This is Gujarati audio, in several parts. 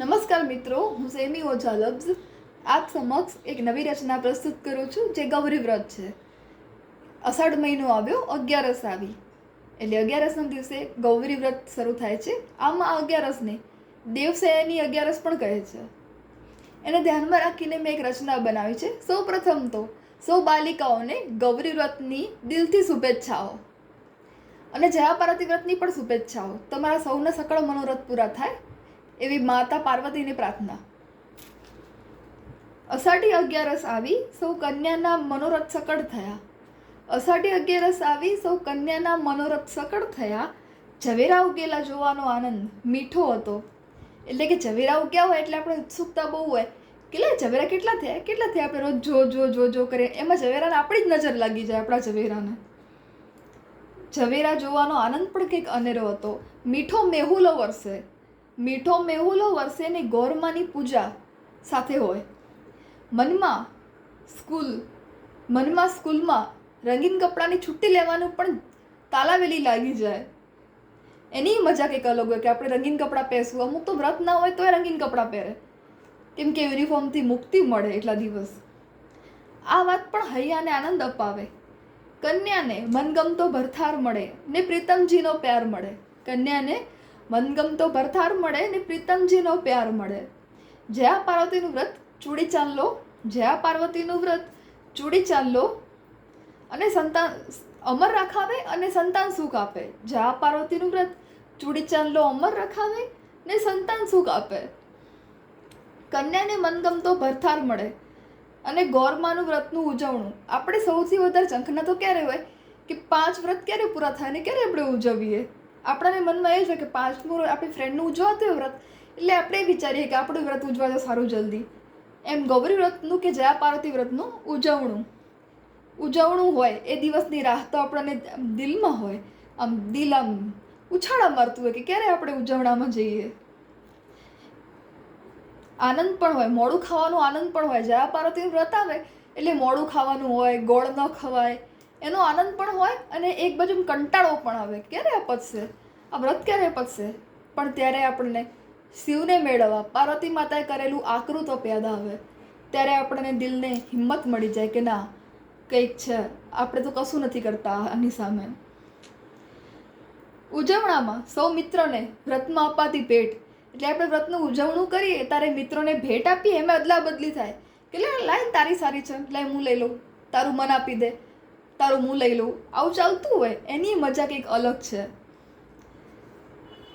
નમસ્કાર મિત્રો, હું સેમી ઓઝા લબ્ઝ. આપ સમક્ષ એક નવી રચના પ્રસ્તુત કરું છું જે ગૌરી વ્રત છે. અષાઢ મહિનો આવ્યો, અગિયારસ આવી. એટલે અગિયારસના દિવસે ગૌરી વ્રત શરૂ થાય છે. આમાં અગિયારસને દેવસેની અગિયારસ પણ કહે છે. એને ધ્યાનમાં રાખીને મેં એક રચના બનાવી છે. સૌ પ્રથમ તો સૌ બાલિકાઓને ગૌરી વ્રતની દિલથી શુભેચ્છાઓ. અને જયા પાર્વતી વ્રતની પણ શુભેચ્છાઓ. તમારા સૌના સકળ મનોરથ પૂરા થાય. એવી માતા પાર્વતીની પ્રાર્થના. અષાઢી અગિયારસ આવી સૌ કન્યાના મનોરથ સકળ થયા. અષાઢી અગિયારસ આવી સૌ કન્યાના મનોરથ સકળ થયા. ઝવેરા ઉગેલા જોવાનો આનંદ મીઠો હતો. એટલે કે ઝવેરા ઉગ્યા હોય એટલે આપણે ઉત્સુકતા બહુ હોય. કેટલા ઝવેરા કેટલા થયા? કેટલા થયા આપણે રોજ જો જો જો જો કરીએ? એમાં ઝવેરાને આપણી જ નજર લાગી જાય આપણા ઝવેરાને. ઝવેરા જોવાનો આનંદ પણ કંઈક અનેરો હતો. મીઠો મેહુલો વરસે. મીઠો મેહુલો વરસેને ગૌરમાની પૂજા સાથે હોય. મનમાં સ્કૂલ, મનમાં સ્કૂલમાં રંગીન કપડાની છુટ્ટી લેવાનું પણ તાલાવેલી લાગી જાય. એની મજા કંઈક અલગ હોય કે આપણે રંગીન કપડાં પહેરશું, અમુક તો વ્રત ના હોય તોય રંગીન કપડાં પહેરે. કેમ કે યુનિફોર્મથી મુક્તિ મળે એટલા દિવસ. આ વાત પણ હૈયાને આનંદ અપાવે. કન્યાને મનગમતો ભરથાર મળે ને પ્રીતમજીનો પ્યાર મળે. કન્યાને મનગમતો ભરથાર મળે ને પ્રીતમજીનો પ્યાર મળે. જયા પાર્વતીનું વ્રત, ચૂડી ચાંદલો. જયા પાર્વતીનું વ્રત, ચૂડી ચાંદલો. અને સંતાન, અમર રખાવે અને સંતાન સુખ આપે. જયા પાર્વતીનું વ્રત, ચૂડી ચાંદલો, અમર રખાવે ને સંતાન સુખ આપે. કન્યાને મનગમતો ભરથાર મળે. અને ગૌરમાનું વ્રતનું ઉજવણું. આપણે સૌથી વધારે ચંખના તો ક્યારે હોય? કે પાંચ વ્રત ક્યારે પૂરા થાય ને ક્યારે આપણે ઉજવીએ? આપણાને મનમાં એ છે કે પાંચમું આપણી ફ્રેન્ડનું ઉજવાતું હોય વ્રત, એટલે આપણે વિચારીએ કે આપણું વ્રત ઉજવા તો સારું જલ્દી. એમ ગૌરી વ્રતનું કે જયા પાર્વતી વ્રતનું ઉજવણું. ઉજવણું હોય, એ દિવસની રાહ તો આપણને દિલમાં હોય. આમ દિલ આમ ઉછાળા મારતું હોય કે ક્યારે આપણે ઉજવણામાં જઈએ? આનંદ પણ હોય, મોડું ખાવાનો આનંદ પણ હોય. જયા પાર્વતીનું વ્રત આવે, એટલે મોડું ખાવાનું હોય, ગોળ ન ખવાય. એનો આનંદ પણ હોય અને એક બાજુ કંટાળો પણ આવે. ક્યારે આ પતશે? આ વ્રત ક્યારે પતશે? પણ ત્યારે આપણને શિવને મેળવવા, પાર્વતી માતાએ કરેલું આકૃતો યાદ આવે. ત્યારે આપણને દિલને હિંમત મળી જાય કે ના, કંઈક છે. આપણે તો કશું નથી કરતા આની સામે. ઉજવણામાં સૌ મિત્રોને વ્રતમાં અપાતી ભેટ. એટલે આપણે વ્રતનું ઉજવણું કરીએ, ત્યારે મિત્રોને ભેટ આપીએ, એમાં અદલા બદલી થાય. કે લે, લાય, તારી સારી છે. લાઈ હું લઈ લઉં. તારું મન આપી દે. તારું હું લઈ લઉં. આવું ચાલતું હોય, એની મજા કંઈક અલગ છે.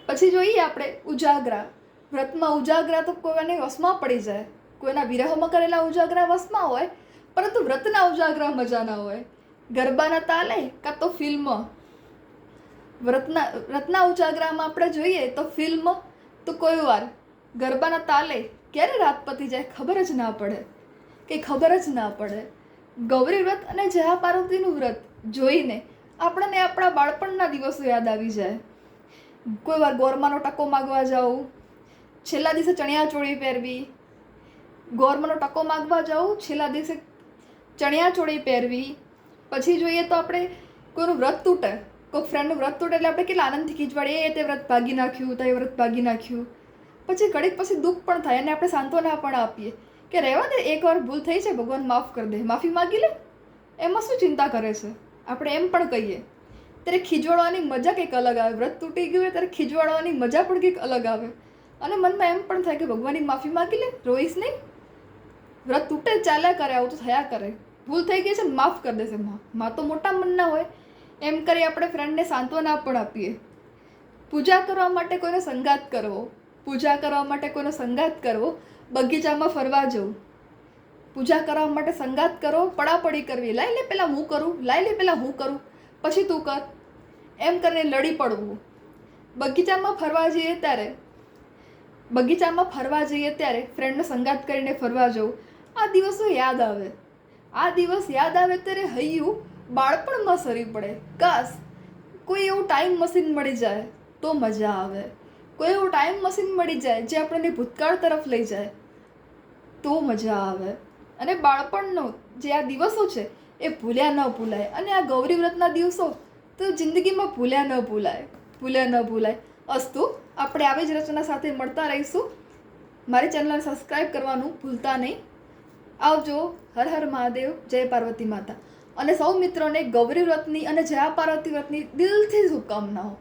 પછી જોઈએ આપણે ઉજાગરા. વ્રતમાં ઉજાગરા તો કોઈને વસમાં પડી જાય. કોઈના વિરહમાં કરેલા ઉજાગરા વસમાં હોય, પરંતુ વ્રતના ઉજાગરા મજા ના હોય. ગરબાના તાલે કાં તો ફિલ્મ. વ્રતના વ્રતના ઉજાગરામાં આપણે જોઈએ તો ફિલ્મ તો કોઈ વાર ગરબાના તાલે ક્યારે રાત પતી જાય ખબર જ ના પડે. કે ખબર જ ના પડે. ગૌરી વ્રત અને જયા પાર્વતીનું વ્રત જોઈને આપણને આપણા બાળપણના દિવસો યાદ આવી જાય. કોઈ વાર ગોરમાનો ટકો માગવા જાઉં, છેલ્લા દિવસે ચણિયા ચોળી પહેરવી. ગોરમાનો ટકો માગવા જાઉં, છેલ્લા દિવસે ચણિયા ચોળી પહેરવી. પછી જોઈએ તો આપણે કોઈનું વ્રત તૂટે, કોઈ ફ્રેન્ડનું વ્રત તૂટે એટલે આપણે કેટલા આનંદથી ખીચવાડીએ એ તે વ્રત ભાગી નાખ્યું, તે વ્રત ભાગી નાખ્યું. પછી ઘડીક પછી દુઃખ પણ થાય અને આપણે સાંત્વના પણ આપીએ. કે રહેવા દે એકવાર ભૂલ થઈ છે ભગવાન માફ કરી દે. માફી માગી લે. એમાં શું ચિંતા કરે છે? આપણે એમ પણ કહીએ. ત્યારે ખીજવાડવાની મજા કંઈક અલગ આવે. વ્રત તૂટી ગયું હોય ત્યારે ખીજવાડવાની મજા પણ કંઈક અલગ આવે. અને મનમાં એમ પણ થાય કે ભગવાનની માફી માગી લે, રોઈશ નહીં. વ્રત તૂટે, ચાલ્યા કરે, આવું તો થયા કરે. ભૂલ થઈ ગઈ છે ને માફ કરી દેશે માં. માં તો મોટા મનના હોય. એમ કરી આપણે ફ્રેન્ડને સાંત્વના પણ આપીએ. પૂજા કરવા માટે કોઈનો સંગાત કરવો. પૂજા કરવા માટે કોઈનો સંગાત કરવો, બગીચામાં ફરવા જવું. પૂજા કરવા માટે સંગાત કરો, પડાપડી કરવી. લાઈ લે પહેલાં હું કરું લાઈ લે પહેલાં હું કરું. પછી તું કર. એમ કરીને લડી પડવું. બગીચામાં ફરવા જઈએ ત્યારે, બગીચામાં ફરવા જઈએ ત્યારે ફ્રેન્ડનો સંગાત કરીને ફરવા જવું. આ દિવસો યાદ આવે. આ દિવસ યાદ આવે ત્યારે હૈયું બાળપણમાં સરી પડે. કાશ કોઈ એવું ટાઈમ મશીન મળી જાય તો મજા આવે. કોઈ એવું ટાઈમ મશીન મળી જાય જે આપણને ભૂતકાળ તરફ લઈ જાય, તો મજા આવે. અને બાળપણનો જે આ દિવસો છે, એ ભૂલ્યા ન ભૂલાય. અને આ ગૌરી વ્રતના દિવસો, તો જિંદગીમાં ભૂલ્યા ન ભૂલાય. ભૂલ્યા ન ભૂલાય. અસ્તુ, આપણે આવી જ રચના સાથે મળતા રહીશું. મારી ચેનલને સબસ્ક્રાઈબ કરવાનું ભૂલતા નહીં. આવજો, હર હર મહાદેવ, જય પાર્વતી માતા. અને સૌ મિત્રોને ગૌરી વ્રતની અને જયા પાર્વતી વ્રતની દિલથી શુભકામનાઓ.